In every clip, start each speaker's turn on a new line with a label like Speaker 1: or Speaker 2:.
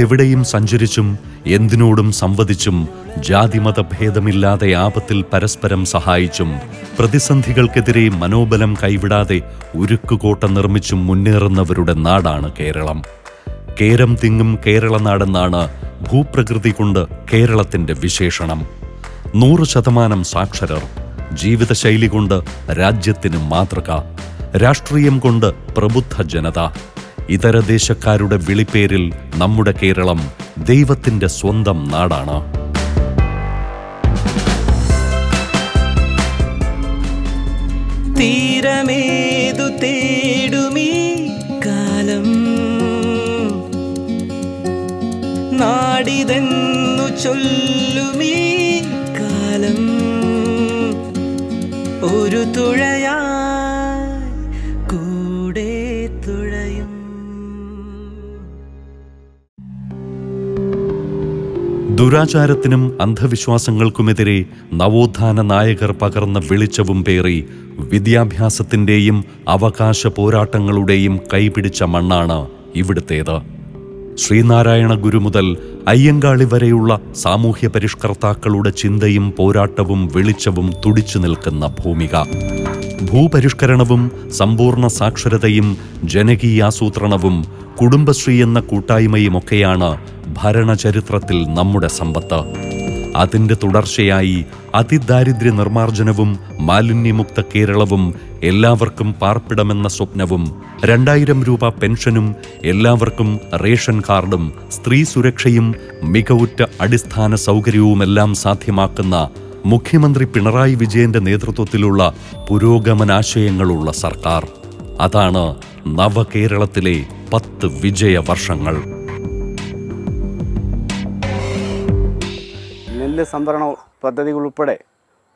Speaker 1: ലോകത്തെവിടെയും സഞ്ചരിച്ചും എന്തിനോടും സംവദിച്ചും ജാതിമത ഭേദമില്ലാതെ ആപത്തിൽ പരസ്പരം സഹായിച്ചും പ്രതിസന്ധികൾക്കെതിരെ മനോബലം കൈവിടാതെ ഉരുക്കുകോട്ട നിർമ്മിച്ചും മുന്നേറുന്നവരുടെ നാടാണ് കേരളം. കേരം തിങ്ങും കേരള നാടെന്നാണ് ഭൂപ്രകൃതി കൊണ്ട് കേരളത്തിന്റെ വിശേഷണം. നൂറ് ശതമാനം സാക്ഷരർ ജീവിതശൈലി കൊണ്ട് രാജ്യത്തിന് മാതൃക രാഷ്ട്രീയം കൊണ്ട് പ്രബുദ്ധ ജനത. ഇതര ദേശക്കാരുടെ വിളിപ്പേരിൽ നമ്മുടെ കേരളം ദൈവത്തിന്റെ സ്വന്തം നാടാണ്.
Speaker 2: തീരമേതു തേടുമീ കാലം. നാടിതെന്നു ചൊല്ലുമീ കാലം. ഒരു തുഴയായി
Speaker 1: ദുരാചാരത്തിനും അന്ധവിശ്വാസങ്ങൾക്കുമെതിരെ നവോത്ഥാന നായകർ പകർന്ന വെളിച്ചവും പേറി വിദ്യാഭ്യാസത്തിന്റെയും അവകാശ പോരാട്ടങ്ങളുടെയും കൈപിടിച്ച മണ്ണാണ് ഇവിടുത്തേത്. ശ്രീനാരായണ ഗുരു മുതൽ അയ്യങ്കാളി വരെയുള്ള സാമൂഹ്യ പരിഷ്കർത്താക്കളുടെ ചിന്തയും പോരാട്ടവും വെളിച്ചവും തുടിച്ചു നിൽക്കുന്ന ഭൂമിക. ഭൂപരിഷ്കരണവും സമ്പൂർണ സാക്ഷരതയും ജനകീയാസൂത്രണവും കുടുംബശ്രീ എന്ന കൂട്ടായ്മയുമൊക്കെയാണ് ഭരണചരിത്രത്തിൽ നമ്മുടെ സമ്പത്ത്. അതിന്റെ തുടർച്ചയായി അതിദാരിദ്ര്യ നിർമ്മാർജനവും മാലിന്യമുക്ത കേരളവും എല്ലാവർക്കും പാർപ്പിടമെന്ന സ്വപ്നവും രണ്ടായിരം രൂപ പെൻഷനും എല്ലാവർക്കും റേഷൻ കാർഡും സ്ത്രീ സുരക്ഷയും മികവുറ്റ അടിസ്ഥാന സൗകര്യവുമെല്ലാം സാധ്യമാക്കുന്ന മുഖ്യമന്ത്രി പിണറായി വിജയന്റെ നേതൃത്വത്തിലുള്ള പുരോഗമനാശയങ്ങളുള്ള സർക്കാർ. അതാണ് നവകേരളത്തിലെ പത്ത് വിജയവർഷങ്ങൾ
Speaker 3: നെല്ല് സംഭരണ പദ്ധതികൾ ഉൾപ്പെടെ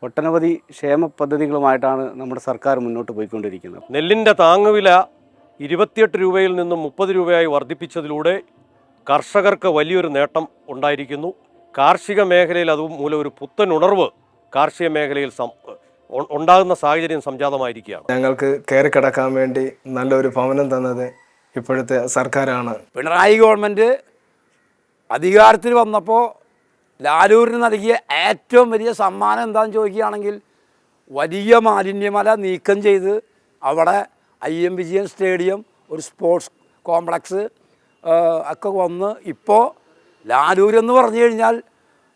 Speaker 3: ഒട്ടനവധി ക്ഷേമ പദ്ധതികളുമായിട്ടാണ് നമ്മുടെ സർക്കാർ മുന്നോട്ട് പോയിക്കൊണ്ടിരിക്കുന്നത്.
Speaker 4: നെല്ലിന്റെ താങ്ങുവില ഇരുപത്തിയെട്ട് രൂപയിൽ നിന്നും മുപ്പത് രൂപയായി വർദ്ധിപ്പിച്ചതിലൂടെ കർഷകർക്ക് വലിയൊരു നേട്ടം ഉണ്ടായിരിക്കുന്നു. കാർഷിക മേഖലയിൽ അതുമൂലം ഒരു പുത്തൻ ഉണർവ് കാർഷിക മേഖലയിൽ ഉണ്ടാകുന്ന സാഹചര്യം സംജാതമായിരിക്കുകയാണ്.
Speaker 5: ഞങ്ങൾക്ക് കയറി കിടക്കാൻ വേണ്ടി നല്ലൊരു ഭവനം തന്നത് ഇപ്പോഴത്തെ സർക്കാരാണ്.
Speaker 6: പിണറായി ഗവൺമെന്റ് അധികാരത്തിൽ വന്നപ്പോൾ ലാലൂരിന് നൽകിയ ഏറ്റവും വലിയ സമ്മാനം എന്താണെന്ന് ചോദിക്കുകയാണെങ്കിൽ വലിയ മാലിന്യമല നീക്കം ചെയ്ത് അവിടെ ഐ എം വിജയൻ സ്റ്റേഡിയം ഒരു സ്പോർട്സ് കോംപ്ലക്സ് ഒക്കെ വന്ന് ഇപ്പോൾ ലാലൂർ എന്ന് പറഞ്ഞു കഴിഞ്ഞാൽ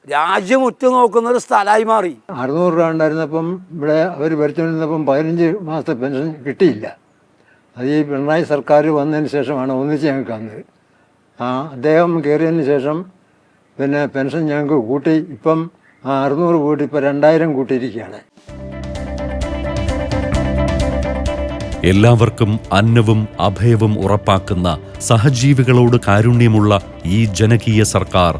Speaker 6: രാജ്യം ഉറ്റുനോക്കുന്ന ഒരു സ്ഥലമായി മാറി.
Speaker 7: അറുന്നൂറ് രൂപ ഉണ്ടായിരുന്നപ്പം ഇവിടെ അവർ ഭരിച്ചുകൊണ്ടിരുന്നപ്പം പതിനഞ്ച് മാസത്തെ പെൻഷൻ കിട്ടിയില്ല. അത് ഈ പിണറായി സർക്കാർ വന്നതിന് ശേഷമാണ് ഒന്നിച്ച് ഞങ്ങൾക്ക് വന്നത് ആ അദ്ദേഹം കയറിയതിന് ശേഷം പിന്നെ പെൻഷൻ ഞങ്ങൾക്ക് കൂട്ടി. ഇപ്പം അറുന്നൂറ് കൂട്ടി ഇപ്പം രണ്ടായിരം കൂട്ടിയിരിക്കുകയാണ്
Speaker 1: എല്ലാവർക്കും അന്നവും അഭയവും ഉറപ്പാക്കുന്ന സഹജീവികളോട് കാരുണ്യമുള്ള ഈ ജനകീയ സർക്കാർ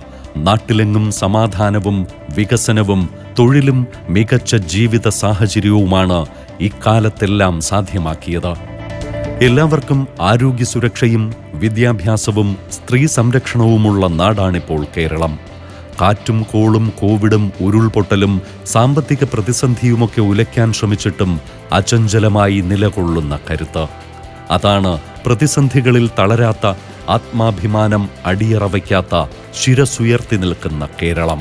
Speaker 1: നാട്ടിലെങ്ങും സമാധാനവും വികസനവും തൊഴിലും മികച്ച ജീവിത സാഹചര്യവുമാണ് ഇക്കാലത്തെല്ലാം സാധ്യമാക്കിയത്. എല്ലാവർക്കും ആരോഗ്യ സുരക്ഷയും വിദ്യാഭ്യാസവും സ്ത്രീ സംരക്ഷണവുമുള്ള നാടാണിപ്പോൾ കേരളം. കാറ്റും കോളും കോവിഡും ഉരുൾപൊട്ടലും സാമ്പത്തിക പ്രതിസന്ധിയുമൊക്കെ ഉലയ്ക്കാൻ ശ്രമിച്ചിട്ടും അചഞ്ചലമായി നിലകൊള്ളുന്ന കരുത്ത്. അതാണ് പ്രതിസന്ധികളിൽ തളരാത്ത ആത്മാഭിമാനം അടിയറവയ്ക്കാത്ത ശിരസുയർത്തി നിൽക്കുന്ന കേരളം.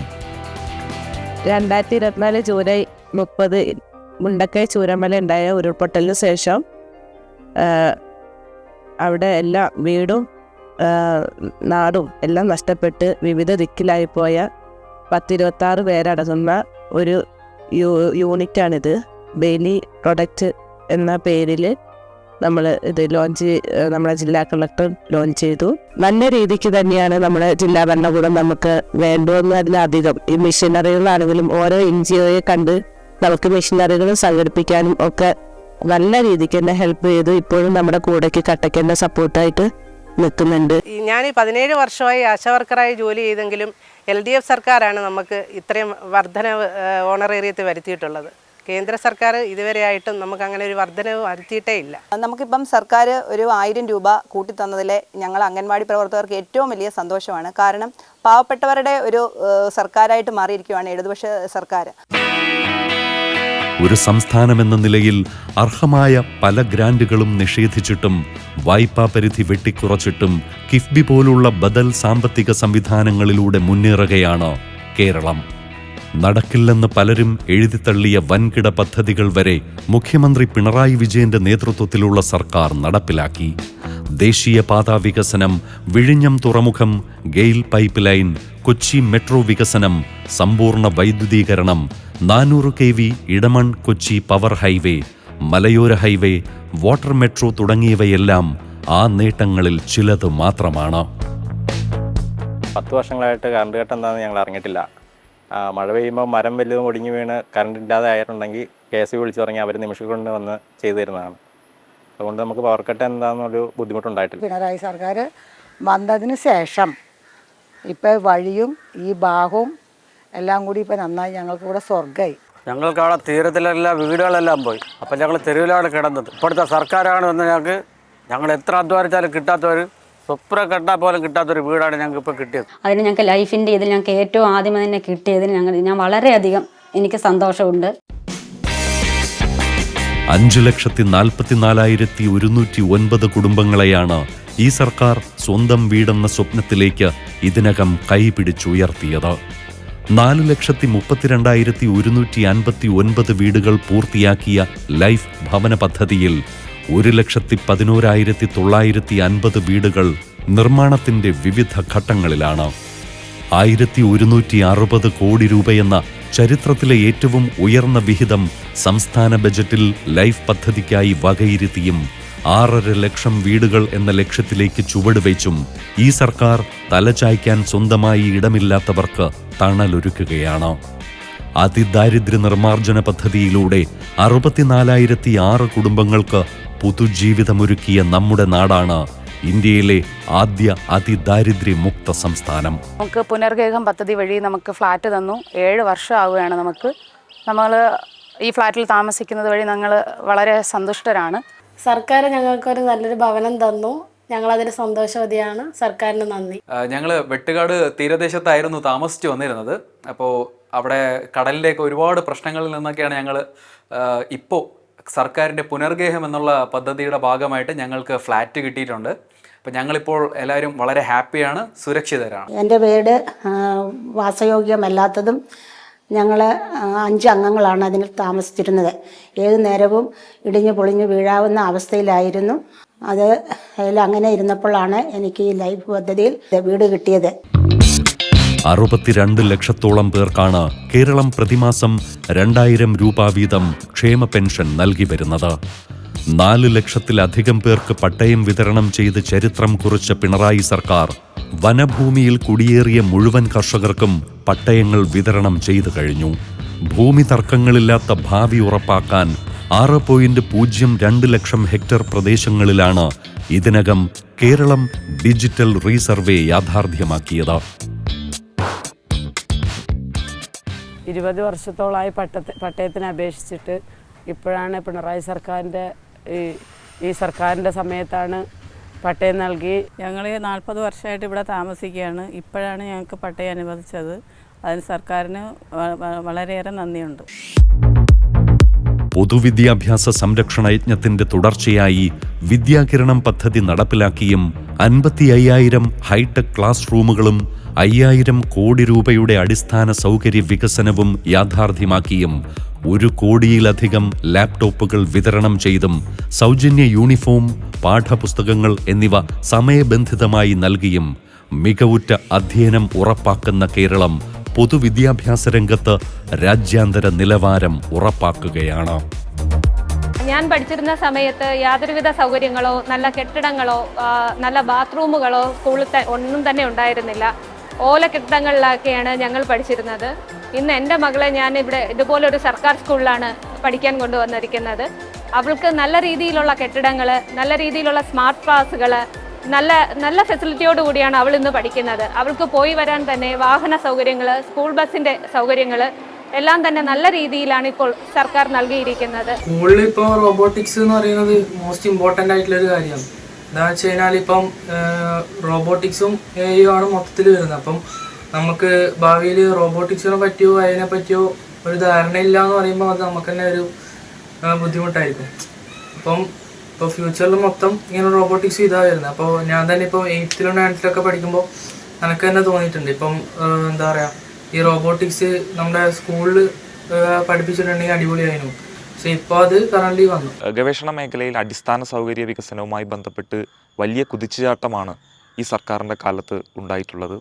Speaker 8: രണ്ടായിരത്തി ഇരുപത്തിനാല് ജൂലൈ മുപ്പത് മുണ്ടക്കൈ ചൂരമല ഉണ്ടായ ഉരുൾപൊട്ടലിന് ശേഷം അവിടെ എല്ലാ വീടും നാടും എല്ലാം നഷ്ടപ്പെട്ട് വിവിധ ദിക്കിലായിപ്പോയ പത്തിരുപത്താറ് പേരടങ്ങുന്ന ഒരു യൂ യൂണിറ്റാണിത്. ബെയിലി പ്രൊഡക്റ്റ് എന്ന പേരിൽ നമ്മൾ ഇത് ലോഞ്ച് നമ്മളെ ജില്ലാ കളക്ടർ ലോഞ്ച് ചെയ്തു. നല്ല രീതിക്ക് തന്നെയാണ് നമ്മുടെ ജില്ലാ ഭരണകൂടം നമുക്ക് വേണ്ടുവന്നതിലധികം ഈ മെഷീനറികളാണെങ്കിലും ഓരോ എൻ ജി ഒയെ കണ്ട് നമുക്ക് മെഷീനറികൾ സംഘടിപ്പിക്കാനും ഒക്കെ നല്ല രീതിക്ക് തന്നെ ഹെൽപ്പ് ചെയ്തു. ഇപ്പോഴും നമ്മുടെ കൂടെക്ക് എന്നെ സപ്പോർട്ടായിട്ട് നിൽക്കുന്നുണ്ട്.
Speaker 9: ഞാൻ പതിനേഴ് വർഷമായി ആശാവർക്കറായി ജോലി ചെയ്തെങ്കിലും എൽ ഡി എഫ് സർക്കാരാണ് നമുക്ക് ഇത്രയും വർധനവ് ഓണറേറിയത്തിൽ വരുത്തിയിട്ടുള്ളത്. കേന്ദ്ര സർക്കാർ ഇതുവരെയായിട്ടും നമുക്ക് അങ്ങനെ ഒരു വർധനവ് വരുത്തിയിട്ടേ ഇല്ല.
Speaker 10: നമുക്കിപ്പം സർക്കാർ ഒരു ആയിരം രൂപ കൂട്ടിത്തന്നതിൽ ഞങ്ങൾ അംഗൻവാടി പ്രവർത്തകർക്ക് ഏറ്റവും വലിയ സന്തോഷമാണ്. കാരണം പാവപ്പെട്ടവരുടെ ഒരു സർക്കാരായിട്ട് മാറിയിരിക്കുകയാണ് ഇടതുപക്ഷ സർക്കാർ
Speaker 1: ഒരു സംസ്ഥാനമെന്ന നിലയിൽ അർഹമായ പല ഗ്രാൻഡുകളും നിഷേധിച്ചിട്ടും വായ്പാ പരിധി വെട്ടിക്കുറച്ചിട്ടും കിഫ്ബി പോലുള്ള ബദൽ സാമ്പത്തിക സംവിധാനങ്ങളിലൂടെ മുന്നേറുകയാണ് കേരളം. നടക്കില്ലെന്ന് പലരും എഴുതിത്തള്ളിയ വൻകിട പദ്ധതികൾ വരെ മുഖ്യമന്ത്രി പിണറായി വിജയന്റെ നേതൃത്വത്തിലുള്ള സർക്കാർ നടപ്പിലാക്കി. ദേശീയപാതാ വികസനം വിഴിഞ്ഞം തുറമുഖം GAIL pipeline Kochi metro വികസനം സമ്പൂർണ വൈദ്യുതീകരണം നാനൂറ് K V Edamon Kochi power highway മലയോര ഹൈവേ വാട്ടർ മെട്രോ തുടങ്ങിയവയെല്ലാം ആ നേട്ടങ്ങളിൽ ചിലത് മാത്രമാണ്.
Speaker 11: പത്ത് വർഷങ്ങളായിട്ട് കറണ്ട് കട്ട് എന്താണെന്ന് ഞങ്ങൾ അറിഞ്ഞിട്ടില്ല. മഴ പെയ്യുമ്പോൾ മരം വലുതും ഒടിഞ്ഞു വീണ് കറണ്ട് ഇല്ലാതെ ആയിട്ടുണ്ടെങ്കിൽ കെ എസ് വിളിച്ചു തുടങ്ങി അവർ നിമിഷം കൊണ്ട് വന്ന് ചെയ്തു തരുന്നതാണ്. അതുകൊണ്ട് നമുക്ക് പവർ കട്ട് എന്താണെന്നൊരു ബുദ്ധിമുട്ടുണ്ടായിട്ടില്ല.
Speaker 12: പിണറായി സർക്കാർ വന്നതിന് ശേഷം ഇപ്പോൾ വഴിയും ഈ ഭാഗവും എല്ലാം കൂടി ഇപ്പോൾ നന്നായി. ഞങ്ങൾക്ക് ഇവിടെ സ്വർഗമായി
Speaker 6: ഞങ്ങൾക്ക് അവിടെ തീരത്തിലെല്ലാം വീടുകളെല്ലാം പോയി. അപ്പം ഞങ്ങൾ തെരുവിലാണ് കിടന്നത്. ഇപ്പോഴത്തെ സർക്കാരാണ് വന്ന് ഞങ്ങൾക്ക് ഞങ്ങൾ എത്ര അധ്വാനിച്ചാലും കിട്ടാത്തൊരു സ്വപ്ന കണ്ടാൽ പോലും കിട്ടാത്തൊരു വീടാണ് ഞങ്ങൾക്ക് ഇപ്പോൾ കിട്ടിയത്.
Speaker 13: അതിന് ഞങ്ങൾക്ക് ലൈഫിന്റെ ഇതിൽ ഞങ്ങൾക്ക് ഏറ്റവും ആദ്യം തന്നെ കിട്ടിയതിന് ഞങ്ങൾ ഞാൻ വളരെയധികം എനിക്ക് സന്തോഷമുണ്ട്.
Speaker 1: അഞ്ച് ലക്ഷത്തി നാൽപ്പത്തിനാലായിരത്തി ഒരുന്നൂറ്റി ഒൻപത് കുടുംബങ്ങളെയാണ് ഈ സർക്കാർ സ്വന്തം വീടെന്ന സ്വപ്നത്തിലേക്ക് ഇതിനകം കൈപിടിച്ചുയർത്തിയത്. നാല് ലക്ഷത്തി മുപ്പത്തിരണ്ടായിരത്തി ഒരുന്നൂറ്റി അൻപത്തി ഒൻപത് വീടുകൾ പൂർത്തിയാക്കിയ ലൈഫ് ഭവന പദ്ധതിയിൽ ഒരു ലക്ഷത്തി പതിനോരായിരത്തി തൊള്ളായിരത്തി അൻപത് വീടുകൾ നിർമ്മാണത്തിന്റെ വിവിധ ഘട്ടങ്ങളിലാണ്. ആയിരത്തി ഒരുന്നൂറ്റി അറുപത് കോടി രൂപയെന്ന ചരിത്രത്തിലെ ഏറ്റവും ഉയർന്ന വിഹിതം സംസ്ഥാന ബജറ്റിൽ ലൈഫ് പദ്ധതിക്കായി വകയിരുത്തിയും ആറര ലക്ഷം വീടുകൾ എന്ന ലക്ഷ്യത്തിലേക്ക് ചുവടുവെച്ചും ഈ സർക്കാർ തലചായ്ക്കാൻ സ്വന്തമായി ഇടമില്ലാത്തവർക്ക് തണലൊരുക്കുകയാണ്. അതിദാരിദ്ര്യ നിർമ്മാർജന പദ്ധതിയിലൂടെ അറുപത്തിനാലായിരത്തി ആറ് കുടുംബങ്ങൾക്ക് പുതുജീവിതമൊരുക്കിയ നമ്മുടെ നാടാണ് ഇന്ത്യയിലെ ആദ്യ അതിദാരിദ്ര്യ മുക്ത സംസ്ഥാനം.
Speaker 13: നമുക്ക് പുനർഗേഹം പദ്ധതി വഴി നമുക്ക് ഫ്ലാറ്റ് തന്നു. ഏഴ് വർഷമാവുകയാണ് നമുക്ക്. നമ്മൾ ഈ ഫ്ലാറ്റിൽ താമസിക്കുന്നത് വഴി ഞങ്ങൾ വളരെ സന്തുഷ്ടരാണ്.
Speaker 12: സർക്കാർ ഞങ്ങൾക്കൊരു നല്ലൊരു ഭവനം തന്നു. ഞങ്ങൾ അതിന് സന്തോഷവതിയാണ്. സർക്കാരിന് നന്ദി.
Speaker 11: ഞങ്ങൾ വെട്ടുകാട് തീരദേശത്തായിരുന്നു താമസിച്ചു വന്നിരുന്നത്. അപ്പോൾ അവിടെ കടലിലേക്ക് ഒരുപാട് പ്രശ്നങ്ങളിൽ നിന്നൊക്കെയാണ് ഞങ്ങൾ ഇപ്പോൾ സർക്കാരിന്റെ പുനർഗേഹം എന്നുള്ള പദ്ധതിയുടെ ഭാഗമായിട്ട് ഞങ്ങൾക്ക് ഫ്ലാറ്റ് കിട്ടിയിട്ടുണ്ട്. അപ്പോൾ ഞങ്ങളിപ്പോൾ എല്ലാവരും വളരെ ഹാപ്പിയാണ് സുരക്ഷിതരാണ്.
Speaker 12: എന്റെ വീട് വാസയോഗ്യമല്ലാത്തതും ഞങ്ങൾ അഞ്ച് അംഗങ്ങളാണ് അതിൽ താമസിച്ചിരുന്നത്. ഏത് നേരവും ഇടിഞ്ഞു പൊളിഞ്ഞു വീഴാവുന്ന അവസ്ഥയിലായിരുന്നു. അത് അതിൽ അങ്ങനെ ഇരുന്നപ്പോഴാണ് എനിക്ക് ഈ ലൈഫ് പദ്ധതിയിൽ വീട് കിട്ടിയത്.
Speaker 1: അറുപത്തിരണ്ട് ലക്ഷത്തോളം പേർക്കാണ് കേരളം പ്രതിമാസം രണ്ടായിരം രൂപ വീതം ക്ഷേമ പെൻഷൻ നൽകി വരുന്നത്. നാല് ലക്ഷത്തിലധികം പേർക്ക് പട്ടയം വിതരണം ചെയ്ത് ചരിത്രം കുറിച്ച പിണറായി സർക്കാർ വനഭൂമിയിൽ കുടിയേറിയ മുഴുവൻ കർഷകർക്കും പട്ടയങ്ങൾ വിതരണം ചെയ്തു കഴിഞ്ഞു. ഭൂമി തർക്കങ്ങളില്ലാത്ത ഭാവി ഉറപ്പാക്കാൻ ആറ് പോയിന്റ് പൂജ്യം രണ്ട് ലക്ഷം ഹെക്ടർ പ്രദേശങ്ങളിലാണ് ഇതിനകം കേരളം ഡിജിറ്റൽ റീസർവേ യാഥാർത്ഥ്യമാക്കിയത്.
Speaker 8: ഇരുപത് വർഷത്തോളമായി പട്ടത്തെ പട്ടയത്തിന് അപേക്ഷിച്ചിട്ട് ഇപ്പോഴാണ് പിണറായി സർക്കാരിന്റെ ഈ സർക്കാരിന്റെ സമയത്താണ് പട്ടയം നൽകി.
Speaker 13: ഞങ്ങൾ നാൽപ്പത് വർഷമായിട്ട് ഇവിടെ താമസിക്കുകയാണ്. ഇപ്പോഴാണ് ഞങ്ങൾക്ക് പട്ടയം അനുവദിച്ചത്. അതിന് സർക്കാരിന് വളരെയേറെ നന്ദിയുണ്ട്.
Speaker 1: പൊതുവിദ്യാഭ്യാസ സംരക്ഷണ യജ്ഞത്തിന്റെ തുടർച്ചയായി വിദ്യാകിരണം പദ്ധതി നടപ്പിലാക്കിയും അൻപത്തി അയ്യായിരം ഹൈടെക് ക്ലാസ് റൂമുകളും അയ്യായിരം കോടി രൂപയുടെ അടിസ്ഥാന സൗകര്യ വികസനവും യാഥാർത്ഥ്യമാക്കിയും ഒരു കോടിയിലധികം ലാപ്ടോപ്പുകൾ വിതരണം ചെയ്തും സൗജന്യ യൂണിഫോം പാഠപുസ്തകങ്ങൾ എന്നിവ സമയബന്ധിതമായി നൽകിയും മികവുറ്റ അധ്യയനം ഉറപ്പാക്കുന്ന കേരളം പൊതുവിദ്യാഭ്യാസ രംഗത്ത് രാജ്യാന്തര നിലവാരം ഉറപ്പാക്കുകയാണ്.
Speaker 13: ഞാൻ പഠിച്ചിരുന്ന സമയത്ത് യാതൊരുവിധ സൗകര്യങ്ങളോ നല്ല കെട്ടിടങ്ങളോ നല്ല ബാത്റൂമുകളോ സ്കൂളിൽ ഒന്നും തന്നെ ഉണ്ടായിരുന്നില്ല. ഓല കെട്ടിടങ്ങളിലൊക്കെയാണ് ഞങ്ങൾ പഠിച്ചിരുന്നത്. ഇന്ന് എന്റെ മകളെ ഞാൻ ഇവിടെ ഇതുപോലൊരു സർക്കാർ സ്കൂളിലാണ് പഠിക്കാൻ കൊണ്ടുവന്നിരിക്കുന്നത്. അവൾക്ക് നല്ല രീതിയിലുള്ള കെട്ടിടങ്ങൾ നല്ല രീതിയിലുള്ള സ്മാർട്ട് ക്ലാസ്സുകൾ നല്ല നല്ല ഫെസിലിറ്റിയോട് കൂടിയാണ് അവൾ ഇന്ന് പഠിക്കുന്നത്. അവൾക്ക് പോയി വരാൻ തന്നെ വാഹന സൗകര്യങ്ങൾ സ്കൂൾ ബസ്സിന്റെ സൗകര്യങ്ങൾ എല്ലാം തന്നെ നല്ല രീതിയിലാണ് ഇപ്പോൾ സർക്കാർ നൽകിയിരിക്കുന്നത്.
Speaker 12: സ്കൂളിൽ ഇപ്പോൾ റോബോട്ടിക്സ് എന്ന് പറയുന്നത് മോസ്റ്റ് ഇമ്പോർട്ടന്റ് ആയിട്ടുള്ള ഒരു കാര്യമാണ്. എന്താണെന്ന് വെച്ച് കഴിഞ്ഞാൽ ഇപ്പം റോബോട്ടിക്സും എ ആണ് മൊത്തത്തിൽ വരുന്നത്. അപ്പം നമുക്ക് ഭാവിയിൽ റോബോട്ടിക്സിനെ പറ്റിയോ അതിനെ പറ്റിയോ
Speaker 14: ഒരു ധാരണയില്ല എന്ന് പറയുമ്പോൾ അത് നമുക്ക് തന്നെ ഒരു ബുദ്ധിമുട്ടായിരിക്കും. അപ്പം ഇപ്പോൾ ഫ്യൂച്ചറിൽ മൊത്തം ഇങ്ങനെ റോബോട്ടിക്സ് ഇതാ വരുന്നത്. അപ്പോൾ ഞാൻ തന്നെ ഇപ്പോൾ എയ്ത്തിലും നയൻത്തിലൊക്കെ പഠിക്കുമ്പോൾ എനിക്ക് തന്നെ തോന്നിയിട്ടുണ്ട്. ഇപ്പം എന്താ പറയുക ഈ റോബോട്ടിക്സ് നമ്മുടെ സ്കൂളിൽ പഠിപ്പിച്ചിട്ടുണ്ടെങ്കിൽ അടിപൊളിയായിരുന്നു. വന്നു.
Speaker 15: ഗവേഷണ മേഖലയിൽ അടിസ്ഥാന സൗകര്യ വികസനവുമായി ബന്ധപ്പെട്ട് വലിയ കുതിച്ചുചാട്ടമാണ് ഈ സർക്കാരിന്റെ കാലത്ത് ഉണ്ടായിട്ടുള്ളത്.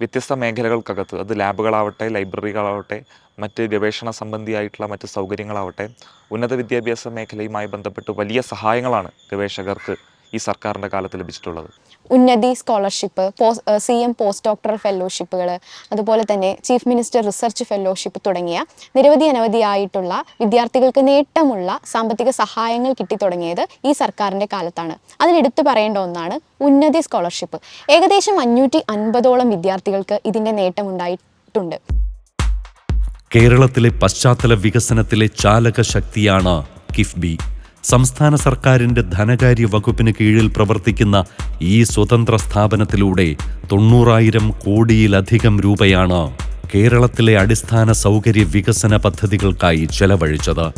Speaker 15: വ്യത്യസ്ത മേഖലകൾക്കകത്ത് അത് ലാബുകളാവട്ടെ ലൈബ്രറികളാവട്ടെ മറ്റ് ഗവേഷണ സംബന്ധിയായിട്ടുള്ള മറ്റ് സൗകര്യങ്ങളാവട്ടെ ഉന്നത വിദ്യാഭ്യാസ മേഖലയുമായി ബന്ധപ്പെട്ട് വലിയ സഹായങ്ങളാണ് ഗവേഷകർക്ക് ഈ സർക്കാരിന്റെ കാലത്ത് ലഭിച്ചിട്ടുള്ളത്.
Speaker 16: Unnathi scholarship C M post doctoral ഫെലോഷിപ്പുകൾ അതുപോലെ തന്നെ ചീഫ് മിനിസ്റ്റർ റിസർച്ച് ഫെലോഷിപ്പ് തുടങ്ങിയ നിരവധി അനവധിയായിട്ടുള്ള വിദ്യാർത്ഥികൾക്ക് നേട്ടമുള്ള സാമ്പത്തിക സഹായങ്ങൾ കിട്ടി കിട്ടിത്തുടങ്ങിയത് ഈ സർക്കാരിന്റെ കാലത്താണ്. അതിലെടുത്തു പറയേണ്ട ഒന്നാണ് ഉന്നതി സ്കോളർഷിപ്പ്. ഏകദേശം അഞ്ഞൂറ്റി അൻപതോളം വിദ്യാർത്ഥികൾക്ക് ഇതിന്റെ നേട്ടമുണ്ടായിട്ടുണ്ട്.
Speaker 1: കേരളത്തിലെ പശ്ചാത്തല വികസനത്തിലെ ചാലക ശക്തിയാണ് കിഫ്ബി. സംസ്ഥാന സർക്കാരിന്റെ ധനകാര്യ വകുപ്പിന് കീഴിൽ പ്രവർത്തിക്കുന്ന ഈ സ്വതന്ത്ര സ്ഥാപനത്തിലൂടെ തൊണ്ണൂറായിരം കോടിയിലധികം രൂപയാണ് കേരളത്തിലെ അടിസ്ഥാന സൗകര്യ വികസന പദ്ധതികൾക്കായി ചെലവഴിച്ചത്.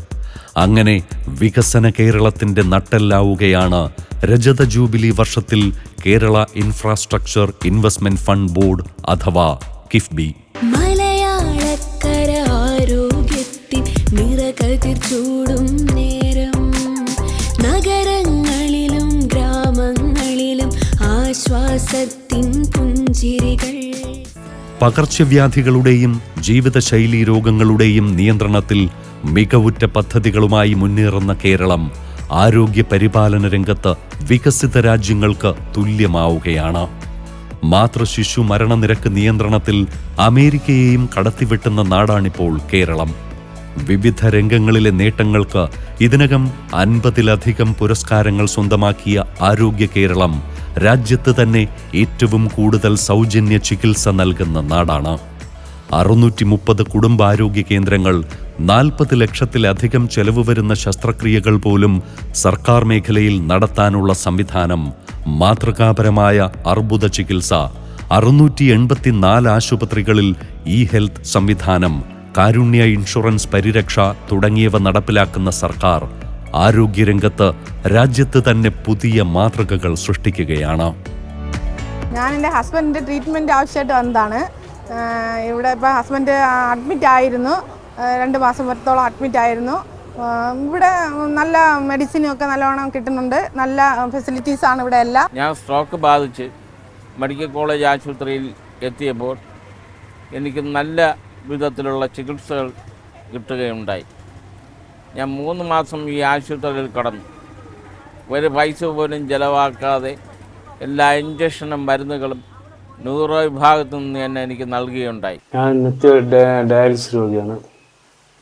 Speaker 1: അങ്ങനെ വികസന കേരളത്തിന്റെ നട്ടെല്ലാവുകയാണ് രജത ജൂബിലി വർഷത്തിൽ Kerala infrastructure investment fund board അഥവാ കിഫ്ബി.
Speaker 17: മലയാളക്കര ചൂടും നേരം നഗരങ്ങളിലും ഗ്രാമങ്ങളിലും ആശ്വാസത്തിൻ പുഞ്ചിരികൾ.
Speaker 1: പകർച്ചവ്യാധികളുടെയും ജീവിതശൈലി രോഗങ്ങളുടെയും നിയന്ത്രണത്തിൽ മികവുറ്റ പദ്ധതികളുമായി മുന്നേറുന്ന കേരളം ആരോഗ്യ പരിപാലന രംഗത്ത് വികസിത രാജ്യങ്ങൾക്ക് തുല്യമാവുകയാണ്. മാതൃശിശു മരണനിരക്ക് നിയന്ത്രണത്തിൽ അമേരിക്കയെയും കടത്തിവെട്ടുന്ന നാടാണിപ്പോൾ കേരളം. വിവിധ രംഗങ്ങളിലെ നേട്ടങ്ങൾക്ക് ഇതിനകം അൻപതിലധികം പുരസ്കാരങ്ങൾ സ്വന്തമാക്കിയ ആരോഗ്യ കേരളം രാജ്യത്ത് തന്നെ ഏറ്റവും കൂടുതൽ സൗജന്യ ചികിത്സ നൽകുന്ന നാടാണ്. അറുന്നൂറ്റി മുപ്പത് കുടുംബാരോഗ്യ കേന്ദ്രങ്ങൾ നാൽപ്പത് ലക്ഷത്തിലധികം ചെലവ് വരുന്ന ശസ്ത്രക്രിയകൾ പോലും സർക്കാർ മേഖലയിൽ നടത്താനുള്ള സംവിധാനം മാതൃകാപരമായ അർബുദ ചികിത്സ അറുന്നൂറ്റി എൺപത്തിനാല് ആശുപത്രികളിൽ ഇ ഹെൽത്ത് സംവിധാനം കാരുണ്യ ഇൻഷുറൻസ് പരിരക്ഷ തുടങ്ങിയവ നടപ്പിലാക്കുന്ന സർക്കാർ ആരോഗ്യരംഗത്ത് രാജ്യത്ത് തന്നെ പുതിയ മാതൃകകൾ സൃഷ്ടിക്കുകയാണ്.
Speaker 18: ഞാൻ എന്റെ ഹസ്ബൻഡിന്റെ ട്രീറ്റ്മെന്റ് ആവശ്യമായിട്ട് വന്നതാണ്. ഇവിടെ ഇപ്പോൾ ഹസ്ബൻഡ് അഡ്മിറ്റ് ആയിരുന്നു. രണ്ട് മാസം വരത്തോളം അഡ്മിറ്റ് ആയിരുന്നു. ഇവിടെ നല്ല മെഡിസിനും ഒക്കെ നല്ലോണം കിട്ടുന്നുണ്ട്. നല്ല ഫെസിലിറ്റീസ് ആണ് ഇവിടെ എല്ലാം.
Speaker 19: ഞാൻ സ്ട്രോക്ക് ബാധിച്ച് മെഡിക്കൽ കോളേജ് ആശുപത്രിയിൽ എത്തിയപ്പോൾ എനിക്ക് നല്ല വിധത്തിലുള്ള ചികിത്സകൾ കിട്ടുകയുണ്ടായി. ഞാൻ മൂന്ന് മാസം ഈ ആശുപത്രിയിൽ കടന്നു. ഒരു പൈസ പോലും ചിലവാക്കാതെ എല്ലാ ഇഞ്ചക്ഷനും മരുന്നുകളും ന്യൂറോ വിഭാഗത്തു നിന്ന് തന്നെ എനിക്ക് നൽകുകയുണ്ടായി.
Speaker 20: ഞാൻ നിത്യ ഡയാലിസിസ് രോഗിയാണ്.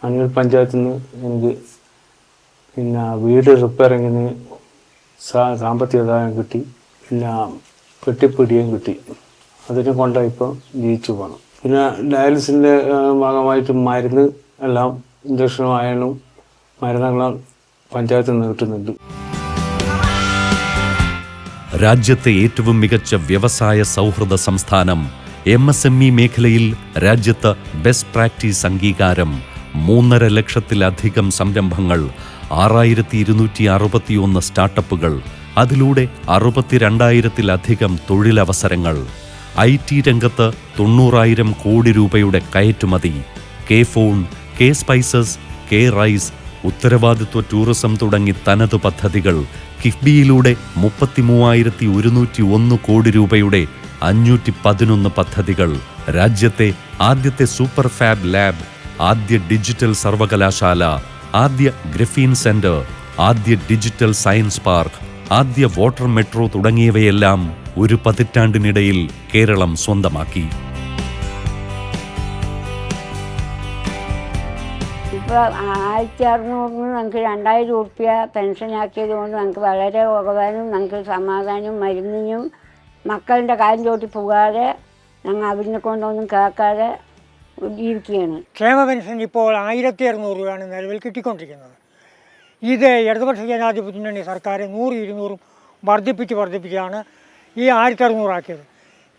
Speaker 20: അണികൾ പഞ്ചായത്തിൽ നിന്ന് എനിക്ക് പിന്നെ വീട് റിപ്പയറിങ്ങിന് സാമ്പത്തിക സഹായം കിട്ടി. പിന്നെ പെട്ടിപ്പിടിയും കിട്ടി. അതിനെ കൊണ്ടായിപ്പോൾ ജീവിച്ചു പോകണം പിന്നെ ഡയാലിസിന്റെ ഭാഗമായിട്ട് മരുന്ന് എല്ലാം ഇഞ്ചക്ഷനും ആയാലും മരുന്നുകളും പഞ്ചായത്തിൽ നിന്ന് കിട്ടുന്നുണ്ട്
Speaker 1: രാജ്യത്തെ ഏറ്റവും മികച്ച വ്യവസായ സൗഹൃദ സംസ്ഥാനം എം എസ് എം ഇ മേഖലയിൽ രാജ്യത്ത് ബെസ്റ്റ് പ്രാക്ടീസ് അംഗീകാരം മൂന്നര ലക്ഷത്തിലധികം സംരംഭങ്ങൾ ആറായിരത്തി ഇരുന്നൂറ്റി അറുപത്തിയൊന്ന് സ്റ്റാർട്ടപ്പുകൾ അതിലൂടെ അറുപത്തിരണ്ടായിരത്തിലധികം തൊഴിലവസരങ്ങൾ. ഐ ടി രംഗത്ത് തൊണ്ണൂറായിരം കോടി രൂപയുടെ കയറ്റുമതി. K phone K spices K rice ഉത്തരവാദിത്വ ടൂറിസം തുടങ്ങി തനത് പദ്ധതികൾ. കിഫ്ബിയിലൂടെ മുപ്പത്തി മൂവായിരത്തി ഒരുന്നൂറ്റി ഒന്ന് കോടി രൂപയുടെ അഞ്ഞൂറ്റി പതിനൊന്ന് പദ്ധതികൾ. രാജ്യത്തെ ആദ്യത്തെ സൂപ്പർ ഫാബ് ലാബ് ആദ്യ ഡിജിറ്റൽ സർവകലാശാല ആദ്യ ഗ്രഫീൻ സെന്റർ ആദ്യ ഡിജിറ്റൽ സയൻസ് പാർക്ക് ആദ്യ വാട്ടർ മെട്രോ തുടങ്ങിയവയെല്ലാം ഒരു പതിറ്റാണ്ടിനിടയിൽ കേരളം സ്വന്തമാക്കി.
Speaker 21: ഇപ്പോൾ ആയിരത്തി അറുന്നൂറിന് ഞങ്ങൾക്ക് രണ്ടായിരം ഉറുപ്പ്യ പെൻഷനാക്കിയത് കൊണ്ട് ഞങ്ങൾക്ക് വളരെ ഉപകാരം ഞങ്ങൾക്ക് സമാധാനവും മരുന്നിനും മക്കളുടെ കാര്യം ചോട്ടി പോകാതെ ഞങ്ങൾ അവരിനെ കൊണ്ടൊന്നും കേൾക്കാതെ ഇരിക്കുകയാണ്
Speaker 22: ക്ഷേമ പെൻഷൻ ഇപ്പോൾ ആയിരത്തി അറുന്നൂറ് രൂപയാണ് നിലവിൽ കിട്ടിക്കൊണ്ടിരിക്കുന്നത്. ഇത് ഇടതുപക്ഷ ജനാധിപത്യം തന്നെ സർക്കാർ നൂറ് ഇരുന്നൂറും വർദ്ധിപ്പിച്ച് വർദ്ധിപ്പിച്ചാണ് ഈ ആയിരത്തി അറുന്നൂറാക്കിയത്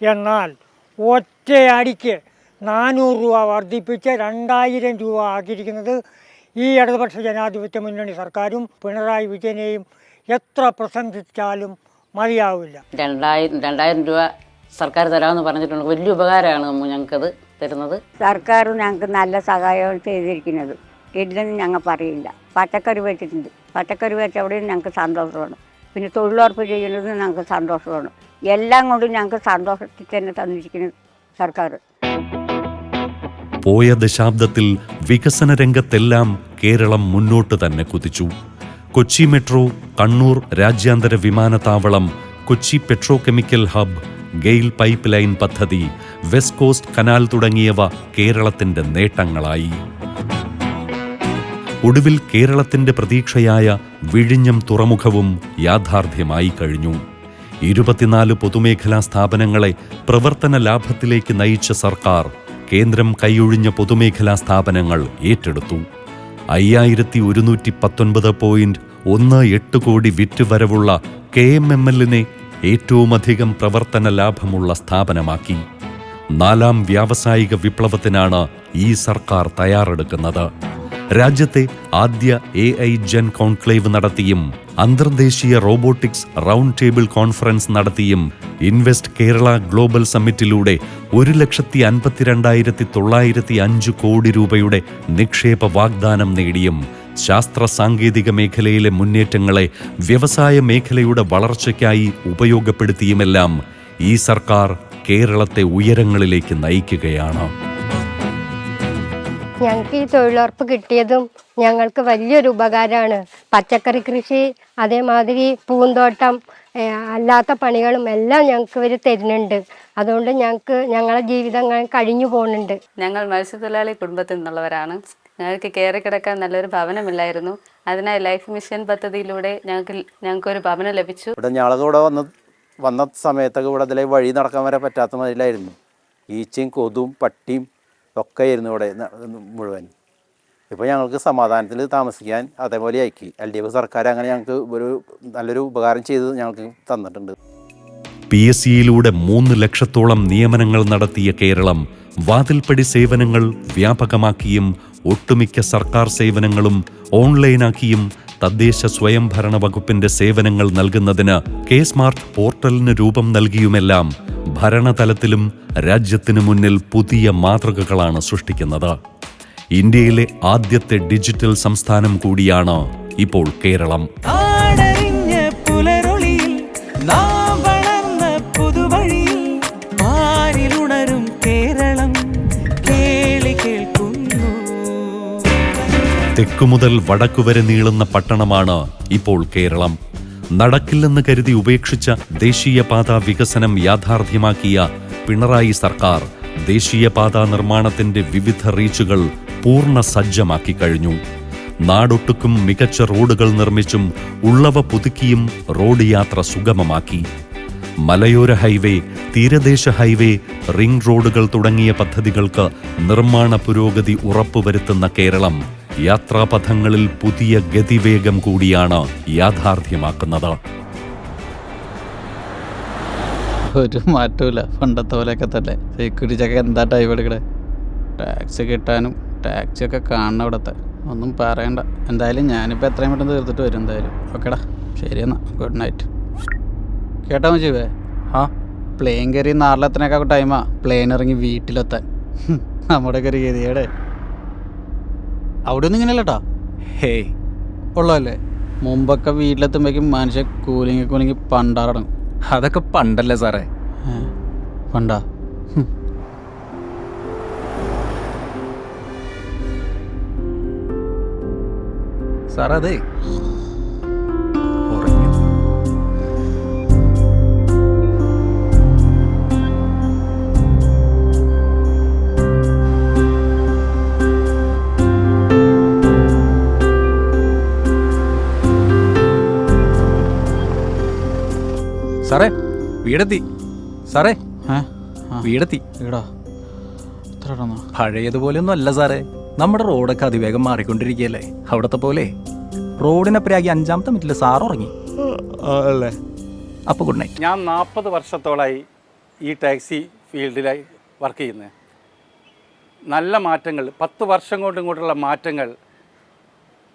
Speaker 22: എന്നാൽ ഒറ്റയടിക്ക് നാനൂറ് രൂപ വർദ്ധിപ്പിച്ച് രണ്ടായിരം രൂപ ആക്കിയിരിക്കുന്നത് ഈ ഇടതുപക്ഷ ജനാധിപത്യ മുന്നണി സർക്കാരും പിണറായി വിജയനെയും എത്ര പ്രശംസിച്ചാലും മതിയാവില്ല.
Speaker 23: രണ്ടായിരം രണ്ടായിരം രൂപ സർക്കാർ തരാമെന്ന് പറഞ്ഞിട്ടുണ്ട്. വലിയ ഉപകാരമാണ് ഞങ്ങൾക്കത് തരുന്നത്.
Speaker 21: സർക്കാർ ഞങ്ങൾക്ക് നല്ല സഹായം ചെയ്തിരിക്കുന്നത്. ഇല്ലെന്ന് ഞങ്ങൾ പറയില്ല. പച്ചക്കറി വെച്ചിട്ടുണ്ട്. പച്ചക്കറി വെച്ചവിടെയും ഞങ്ങൾക്ക് സന്തോഷമാണ്. പിന്നെ തൊഴിലുറപ്പ് ചെയ്യുന്നത് ഞങ്ങൾക്ക് സന്തോഷമാണ്. എല്ലാം കൊണ്ടും ഞങ്ങൾക്ക് സന്തോഷത്തിൽ തന്നെ തന്നിരിക്കുന്നു സർക്കാർ.
Speaker 1: പോയ ദശാബ്ദത്തിൽ വികസന രംഗത്തെല്ലാം കേരളം മുന്നോട്ട് തന്നെ കുതിച്ചു. കൊച്ചി മെട്രോ കണ്ണൂർ രാജ്യാന്തര വിമാനത്താവളം Kochi petrochemical hub GAIL pipeline പദ്ധതി വെസ്റ്റ് കോസ്റ്റ് കനാൽ തുടങ്ങിയവ കേരളത്തിന്റെ നേട്ടങ്ങളായി. ഒടുവിൽ കേരളത്തിന്റെ പ്രതീക്ഷയായ വിഴിഞ്ഞം തുറമുഖവും യാഥാർത്ഥ്യമായി കഴിഞ്ഞു. ഇരുപത്തിനാല് പൊതുമേഖലാ സ്ഥാപനങ്ങളെ പ്രവർത്തന ലാഭത്തിലേക്ക് നയിച്ച സർക്കാർ കേന്ദ്രം കൈയൊഴിഞ്ഞ പൊതുമേഖലാ സ്ഥാപനങ്ങൾ ഏറ്റെടുത്തു. അയ്യായിരത്തി ഒരുന്നൂറ്റി പത്തൊൻപത് പോയിന്റ് ഒന്ന് എട്ട് കോടി വിറ്റുവരവുള്ള കെ എം എം എല്ലിനെ ഏറ്റവുമധികം പ്രവർത്തന ലാഭമുള്ള സ്ഥാപനമാക്കി. നാലാം വ്യാവസായിക വിപ്ലവത്തിനാണ് ഈ സർക്കാർ തയ്യാറെടുക്കുന്നത്. രാജ്യത്തെ ആദ്യ എ ഐ ജെൻ കോൺക്ലേവ് നടത്തിയും അന്തർദേശീയ റോബോട്ടിക്സ് റൗണ്ട് ടേബിൾ കോൺഫറൻസ് നടത്തിയും ഇൻവെസ്റ്റ് കേരള ഗ്ലോബൽ സമ്മിറ്റിലൂടെ ഒരു ലക്ഷത്തി അൻപത്തിരണ്ടായിരത്തി തൊള്ളായിരത്തി അഞ്ച് കോടി രൂപയുടെ നിക്ഷേപ വാഗ്ദാനം നേടിയും ശാസ്ത്ര സാങ്കേതിക മേഖലയിലെ മുന്നേറ്റങ്ങളെ വ്യവസായ മേഖലയുടെ വളർച്ചയ്ക്കായി ഉപയോഗപ്പെടുത്തിയുമെല്ലാം ഈ സർക്കാർ കേരളത്തെ ഉയരങ്ങളിലേക്ക് നയിക്കുകയാണ്.
Speaker 24: ഞങ്ങൾക്ക് ഈ തൊഴിലുറപ്പ് കിട്ടിയതും ഞങ്ങൾക്ക് വലിയൊരു ഉപകാരമാണ് പച്ചക്കറി കൃഷി അതേമാതിരി പൂന്തോട്ടം അല്ലാത്ത പണികളും എല്ലാം ഞങ്ങൾക്ക് ഇവർ തരുന്നുണ്ട്. അതുകൊണ്ട് ഞങ്ങൾക്ക് ഞങ്ങളുടെ ജീവിതങ്ങൾ കഴിഞ്ഞു പോകുന്നുണ്ട്
Speaker 25: ഞങ്ങൾ മത്സ്യത്തൊഴിലാളി കുടുംബത്തിൽ നിന്നുള്ളവരാണ്. ഞങ്ങൾക്ക് കയറി കിടക്കാൻ നല്ലൊരു ഭവനമില്ലായിരുന്നു. അതിനായി ലൈഫ് മിഷൻ പദ്ധതിയിലൂടെ ഞങ്ങൾക്ക് ഞങ്ങൾക്ക് ഒരു ഭവനം ലഭിച്ചു.
Speaker 26: ഇവിടെ ഞങ്ങളൊക്കെ വന്ന് വന്ന സമയത്തൊക്കെ ഇവിടെ വഴി നടക്കാൻ വരെ പറ്റാത്ത മതിലായിരുന്നു ഈച്ചയും കൊതും പട്ടിയും ഒക്കെ ആയിരുന്നു ഇവിടെ മുഴുവൻ. ഇപ്പോൾ ഞങ്ങൾക്ക് സമാധാനത്തിൽ താമസിക്കാൻ അതേപോലെ ആക്കി. എൽ ഡി എഫ് സർക്കാർ അങ്ങനെ ഞങ്ങൾക്ക് ഒരു നല്ലൊരു ഉപകാരം ചെയ്ത് ഞങ്ങൾക്ക് തന്നിട്ടുണ്ട്.
Speaker 1: പി എസ് സിയിലൂടെ മൂന്ന് ലക്ഷത്തോളം നിയമനങ്ങൾ നടത്തിയ കേരളം വാതിൽപ്പടി സേവനങ്ങൾ വ്യാപകമാക്കിയും ഒട്ടുമിക്ക സർക്കാർ സേവനങ്ങളും ഓൺലൈനാക്കിയും തദ്ദേശ സ്വയംഭരണ വകുപ്പിന്റെ സേവനങ്ങൾ നൽകുന്നതിന് കെ സ്മാർട്ട് പോർട്ടലിന് രൂപം നൽകിയുമെല്ലാം ഭരണതലത്തിലും രാജ്യത്തിനു മുന്നിൽ പുതിയ മാതൃകകളാണ് സൃഷ്ടിക്കുന്നത്. ഇന്ത്യയിലെ ആദ്യത്തെ ഡിജിറ്റൽ സംസ്ഥാനം കൂടിയാണ് ഇപ്പോൾ കേരളം. തെക്കു മുതൽ വടക്കുവരെ നീളുന്ന പട്ടണമാണ് ഇപ്പോൾ കേരളം. നടക്കില്ലെന്ന് കരുതി ഉപേക്ഷിച്ച ദേശീയപാത വികസനം യാഥാർത്ഥ്യമാക്കിയ പിണറായി സർക്കാർ ദേശീയപാത നിർമ്മാണത്തിന്റെ വിവിധ റീച്ചുകൾ പൂർണ സജ്ജമാക്കി കഴിഞ്ഞു. നാടൊട്ടുക്കും മികച്ച റോഡുകൾ നിർമ്മിച്ചും ഉള്ളവ പുതുക്കിയും റോഡ് യാത്ര സുഗമമാക്കി. മലയോര ഹൈവേ തീരദേശ ഹൈവേ റിംഗ് റോഡുകൾ തുടങ്ങിയ പദ്ധതികൾക്ക് നിർമ്മാണ പുരോഗതി ഉറപ്പുവരുത്തുന്ന കേരളം യാത്രാപഥങ്ങളിൽ പുതിയ ഗതിവേഗം കൂടിയാണ് യാഥാർത്ഥ്യമാക്കുന്നത്.
Speaker 27: ഒരു മാറ്റമില്ല പണ്ടത്തെ പോലെയൊക്കെ തന്നെ. സെക്യൂരിറ്റിയൊക്കെ എന്താ ടൈം എടുക്കണേ? ടാക്സി കിട്ടാനും ടാക്സി ഒക്കെ കാണണം ഇവിടുത്തെ. ഒന്നും പറയണ്ട. എന്തായാലും ഞാനിപ്പോൾ എത്രയും പെട്ടെന്ന് തീർത്തിട്ട് വരും എന്തായാലും. ഓക്കേടാ. ശരി എന്നാ. ഗുഡ് നൈറ്റ് കേട്ടോ മജീവേ ആ. പ്ലെയിൻ കയറി നാട്ടിലെത്തനൊക്കെ ടൈമാ. പ്ലെയിൻ ഇറങ്ങി വീട്ടിലെത്താൻ. നമ്മുടെയൊക്കെ ഒരു ഗതിയുടെ അവിടെ ഒന്നും ഇങ്ങനെയല്ലട്ടാ? ഹേയ്. ഉള്ളതല്ലേ? മുമ്പൊക്കെ വീട്ടിലെത്തുമ്പോഴേക്കും മനുഷ്യൻ കൂലിങ്ങി കൂലിങ്ങി പണ്ടാറടങ്ങും.
Speaker 28: അതൊക്കെ പണ്ടല്ലേ സാറേ?
Speaker 27: പണ്ടാ?
Speaker 28: സാറേ അതെ. സാറേ വീടെത്തി. സാറേ വീടെത്തി.
Speaker 27: എടാ എത്ര ഇടന്നാ
Speaker 28: പഴയതുപോലെയൊന്നും അല്ല സാറേ. നമ്മുടെ റോഡൊക്കെ അതിവേഗം മാറിക്കൊണ്ടിരിക്കുകയല്ലേ? അവിടത്തെ പോലെ. റോഡിനപ്പുറയാക്കി അഞ്ചാമത്തെ മിനിറ്റിൽ സാർ ഉറങ്ങി. അല്ലേ? അപ്പോൾ ഗുഡ് നൈറ്റ്
Speaker 29: ഞാൻ നാൽപ്പത് വർഷത്തോളായി ഈ ടാക്സി ഫീൽഡിലായി വർക്ക് ചെയ്യുന്നത്
Speaker 30: നല്ല മാറ്റങ്ങൾ പത്ത് വർഷം കൊണ്ട് ഇങ്ങോട്ടുള്ള മാറ്റങ്ങൾ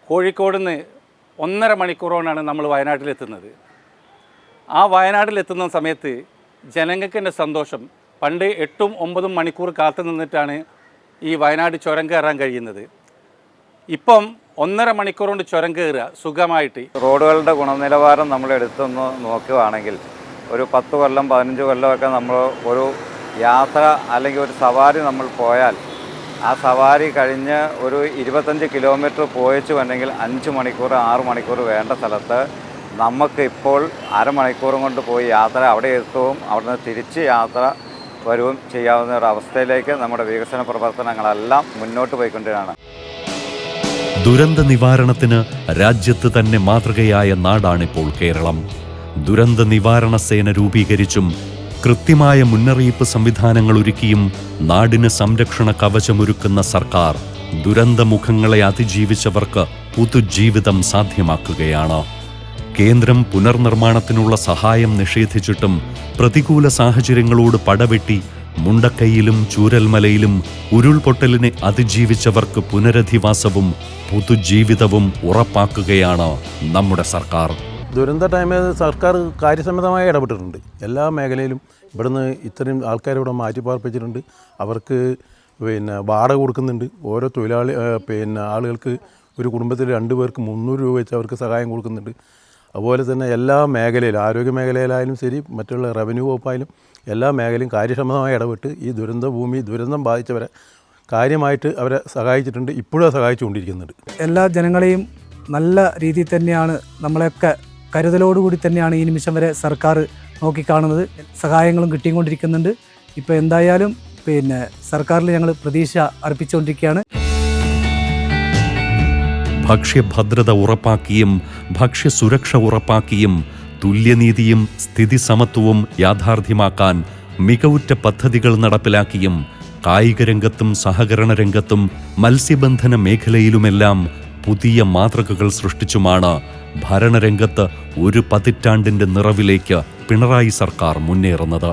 Speaker 30: കോഴിക്കോട് നിന്ന് ഒന്നര മണിക്കൂറോടാണ് നമ്മൾ വയനാട്ടിലെത്തുന്നത്. ആ വയനാട്ടിലെത്തുന്ന സമയത്ത് ജനങ്ങൾക്ക് എന്റെ സന്തോഷം. പണ്ട് എട്ടും ഒമ്പതും മണിക്കൂർ കാത്തു നിന്നിട്ടാണ് ഈ വയനാട് ചുരം കയറാൻ കഴിയുന്നത്. ഇപ്പം ഒന്നര മണിക്കൂർ കൊണ്ട് ചുരം കയറുക സുഖമായിട്ട്.
Speaker 31: റോഡുകളുടെ ഗുണനിലവാരം നമ്മൾ എടുത്തൊന്ന് നോക്കുകയാണെങ്കിൽ ഒരു പത്ത് കൊല്ലം പതിനഞ്ച് കൊല്ലമൊക്കെ നമ്മൾ ഒരു യാത്ര അല്ലെങ്കിൽ ഒരു സവാരി നമ്മൾ പോയാൽ ആ സവാരി കഴിഞ്ഞ് ഒരു ഇരുപത്തഞ്ച് കിലോമീറ്റർ പോയച്ചു വന്നെങ്കിൽ അഞ്ച് മണിക്കൂർ ആറ് മണിക്കൂർ വേണ്ട സ്ഥലത്ത് നമുക്ക് ഇപ്പോൾ അരമണിക്കൂറും കൊണ്ട് പോയി യാത്ര അവിടെ എത്തുകയും നിന്ന് തിരിച്ച് യാത്ര വരുകയും ചെയ്യാവുന്ന ഒരു അവസ്ഥയിലേക്ക് നമ്മുടെ വികസന പ്രവർത്തനങ്ങളെല്ലാം മുന്നോട്ട് പോയിക്കൊണ്ടിരിക്കുകയാണ്.
Speaker 1: ദുരന്ത നിവാരണത്തിന് രാജ്യത്ത് തന്നെ മാതൃകയായ നാടാണിപ്പോൾ കേരളം. ദുരന്ത നിവാരണ സേന രൂപീകരിച്ചും കൃത്യമായ മുന്നറിയിപ്പ് സംവിധാനങ്ങൾ ഒരുക്കിയും നാടിന് സംരക്ഷണ കവചമൊരുക്കുന്ന സർക്കാർ ദുരന്തമുഖങ്ങളെ അതിജീവിച്ചവർക്ക് പുതുജീവിതം സാധ്യമാക്കുകയാണ്. കേന്ദ്രം പുനർനിർമ്മാണത്തിനുള്ള സഹായം നിഷേധിച്ചിട്ടും പ്രതികൂല സാഹചര്യങ്ങളോട് പടവെട്ടി മുണ്ടക്കൈയിലും ചൂരൽമലയിലും ഉരുൾപൊട്ടലിനെ അതിജീവിച്ചവർക്ക് പുനരധിവാസവും പുതുജീവിതവും ഉറപ്പാക്കുകയാണ് നമ്മുടെ സർക്കാർ.
Speaker 32: ദുരന്ത ടൈമിൽ സർക്കാർ കാര്യസമ്മതമായി ഇടപെട്ടിട്ടുണ്ട്. എല്ലാ മേഖലയിലും ഇവിടുന്ന് ഇത്രയും ആൾക്കാരെ ഇവിടെ മാറ്റി പാർപ്പിച്ചിട്ടുണ്ട് അവർക്ക് പിന്നെ വാടക കൊടുക്കുന്നുണ്ട്. ഓരോ തൊഴിലാളി പിന്നെ ആളുകൾക്ക് ഒരു കുടുംബത്തിൽ രണ്ട് പേർക്ക് മുന്നൂറ് രൂപ വെച്ച് അവർക്ക് സഹായം കൊടുക്കുന്നുണ്ട്. അതുപോലെ തന്നെ എല്ലാ മേഖലയിലും ആരോഗ്യ മേഖലയിലായാലും ശരി മറ്റുള്ള റവന്യൂ വകുപ്പായാലും എല്ലാ മേഖലയും കാര്യക്ഷമമായി ഇടപെട്ട് ഈ ദുരന്ത ഭൂമി ദുരന്തം ബാധിച്ചവരെ കാര്യമായിട്ട് അവരെ സഹായിച്ചിട്ടുണ്ട് ഇപ്പോഴും സഹായിച്ചുകൊണ്ടിരിക്കുന്നുണ്ട്.
Speaker 33: എല്ലാ ജനങ്ങളെയും നല്ല രീതിയിൽ തന്നെയാണ് നമ്മളെയൊക്കെ കരുതലോടുകൂടി തന്നെയാണ് ഈ നിമിഷം വരെ സർക്കാർ നോക്കിക്കാണുന്നത്. സഹായങ്ങളും കിട്ടിക്കൊണ്ടിരിക്കുന്നുണ്ട്. ഇപ്പോൾ എന്തായാലും പിന്നെ സർക്കാരിൽ ഞങ്ങൾ പ്രതീക്ഷ അർപ്പിച്ചുകൊണ്ടിരിക്കുകയാണ്.
Speaker 1: ഭക്ഷ്യഭദ്രത ഉറപ്പാക്കിയും ഭക്ഷ്യസുരക്ഷ ഉറപ്പാക്കിയും തുല്യനീതിയും സ്ഥിതി സമത്വവും യാഥാർത്ഥ്യമാക്കാൻ മികവുറ്റ പദ്ധതികൾ നടപ്പിലാക്കിയും കായിക രംഗത്തും സഹകരണ രംഗത്തും മത്സ്യബന്ധന മേഖലയിലുമെല്ലാം പുതിയ മാതൃകകൾ സൃഷ്ടിച്ചുമാണ് ഭരണരംഗത്ത് ഒരു പതിറ്റാണ്ടിന്റെ നിറവിലേക്ക് പിണറായി സർക്കാർ മുന്നേറുന്നത്.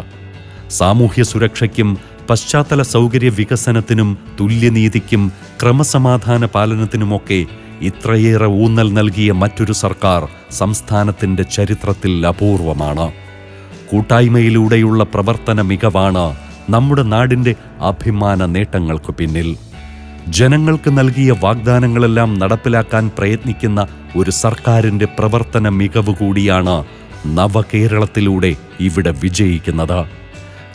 Speaker 1: സാമൂഹ്യ സുരക്ഷയ്ക്കും പശ്ചാത്തല സൗകര്യ വികസനത്തിനും തുല്യനീതിക്കും ക്രമസമാധാന പാലനത്തിനുമൊക്കെ ഇത്രയേറെ ഊന്നൽ നൽകിയ മറ്റൊരു സർക്കാർ സംസ്ഥാനത്തിന്റെ ചരിത്രത്തിൽ അപൂർവമാണ്. കൂട്ടായ്മയിലൂടെയുള്ള പ്രവർത്തന മികവാണ് നമ്മുടെ നാടിന്റെ അഭിമാന നേട്ടങ്ങൾക്കു പിന്നിൽ. ജനങ്ങൾക്ക് നൽകിയ വാഗ്ദാനങ്ങളെല്ലാം നടപ്പിലാക്കാൻ പ്രയത്നിക്കുന്ന ഒരു സർക്കാരിന്റെ പ്രവർത്തന മികവ് കൂടിയാണ് നവകേരളത്തിലൂടെ ഇവിടെ വിജയിക്കുന്നത്.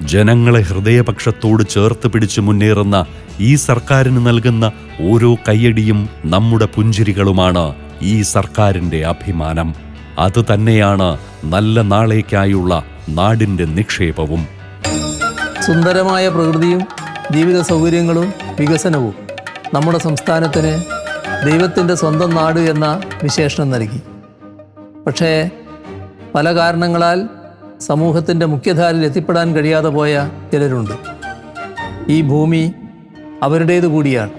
Speaker 1: ജനങ്ങളെ ഹൃദയപക്ഷത്തോട് ചേർത്ത് പിടിച്ച് മുന്നേറുന്ന ഈ സർക്കാരിന് നൽകുന്ന ഓരോ കയ്യടിയും നമ്മുടെ പുഞ്ചിരികളുമാണ് ഈ സർക്കാരിന്റെ അഭിമാനം. അത് തന്നെയാണ് നല്ല നാളേക്കായുള്ള നാടിന്റെ നിക്ഷേപവും.
Speaker 34: സുന്ദരമായ പ്രകൃതിയും ജീവിത സൗകര്യങ്ങളും വികസനവും നമ്മുടെ സംസ്ഥാനത്തിന് ദൈവത്തിന്റെ സ്വന്തം നാട് എന്ന വിശേഷണം നൽകി. പക്ഷേ പല കാരണങ്ങളാൽ സമൂഹത്തിന്റെ മുഖ്യധാരയിൽ എത്തിപ്പെടാൻ കഴിയാതെ പോയ ചിലരുണ്ട്. ഈ ഭൂമി അവരുടേതു കൂടിയാണ്.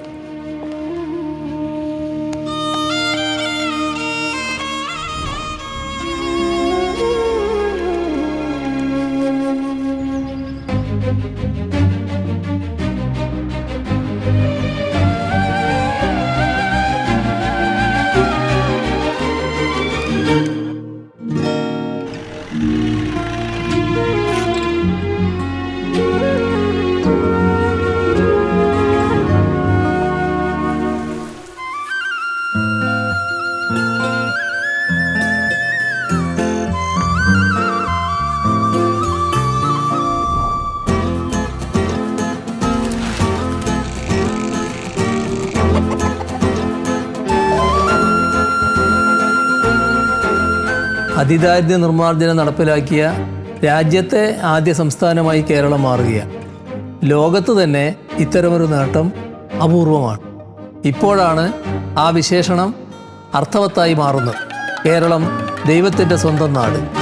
Speaker 34: അതിദാരിദ്ര്യ നിർമ്മാർജനം നടപ്പിലാക്കിയ രാജ്യത്തെ ആദ്യ സംസ്ഥാനമായി കേരളം മാറുകയാണ്. ലോകത്ത് തന്നെ ഇത്തരമൊരു നേട്ടം അപൂർവമാണ്. ഇപ്പോഴാണ് ആ വിശേഷണം അർത്ഥവത്തായി മാറുന്നത്. കേരളം ദൈവത്തിന്റെ സ്വന്തം നാട്.